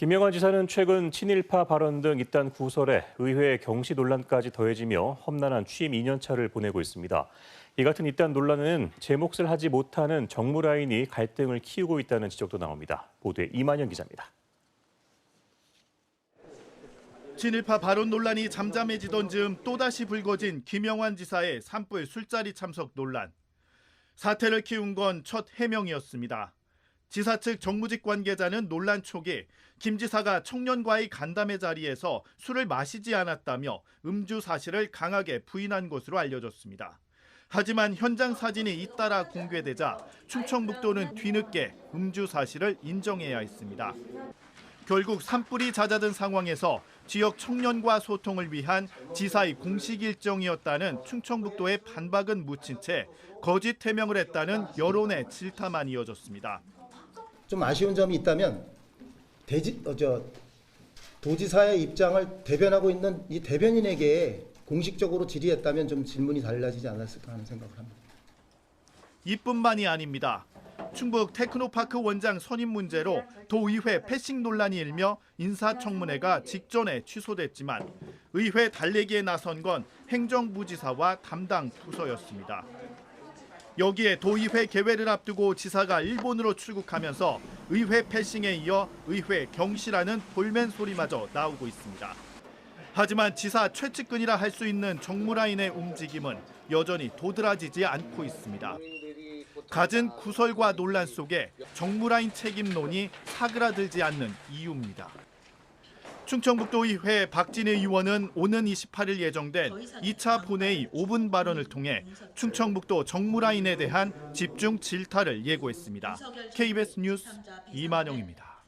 김영환 지사는 최근 친일파 발언 등 잇단 구설에 의회 경시 논란까지 더해지며 험난한 취임 2년차를 보내고 있습니다. 이 같은 잇단 논란은 제 몫을 하지 못하는 정무 라인이 갈등을 키우고 있다는 지적도 나옵니다. 보도에 이만현 기자입니다. 친일파 발언 논란이 잠잠해지던 즈음 또다시 불거진 김영환 지사의 산불 술자리 참석 논란. 사태를 키운 건 첫 해명이었습니다. 지사 측 정무직 관계자는 논란 초기 김 지사가 청년과의 간담회 자리에서 술을 마시지 않았다며 음주 사실을 강하게 부인한 것으로 알려졌습니다. 하지만 현장 사진이 잇따라 공개되자 충청북도는 뒤늦게 음주 사실을 인정해야 했습니다. 결국 산불이 잦아든 상황에서 지역 청년과 소통을 위한 지사의 공식 일정이었다는 충청북도의 반박은 묻힌 채 거짓 해명을 했다는 여론의 질타만 이어졌습니다. 좀 아쉬운 점이 있다면 대지 어, 저 도지사의 입장을 대변하고 있는 이 대변인에게 공식적으로 질의했다면 좀 질문이 달라지지 않았을까 하는 생각을 합니다. 이뿐만이 아닙니다. 충북 테크노파크 원장 선임 문제로 도의회 패싱 논란이 일며 인사청문회가 직전에 취소됐지만 의회 달래기에 나선 건 행정부지사와 담당 부서였습니다. 여기에 도의회 개회를 앞두고 지사가 일본으로 출국하면서 의회 패싱에 이어 의회 경시라는 볼멘 소리마저 나오고 있습니다. 하지만 지사 최측근이라 할 수 있는 정무라인의 움직임은 여전히 도드라지지 않고 있습니다. 갖은 구설과 논란 속에 정무라인 책임론이 사그라들지 않는 이유입니다. 충청북도의회 박진희 의원은 오는 28일 예정된 2차 본회의 5분 발언을 통해 충청북도 정무라인에 대한 집중 질타를 예고했습니다. KBS 뉴스 이만영입니다.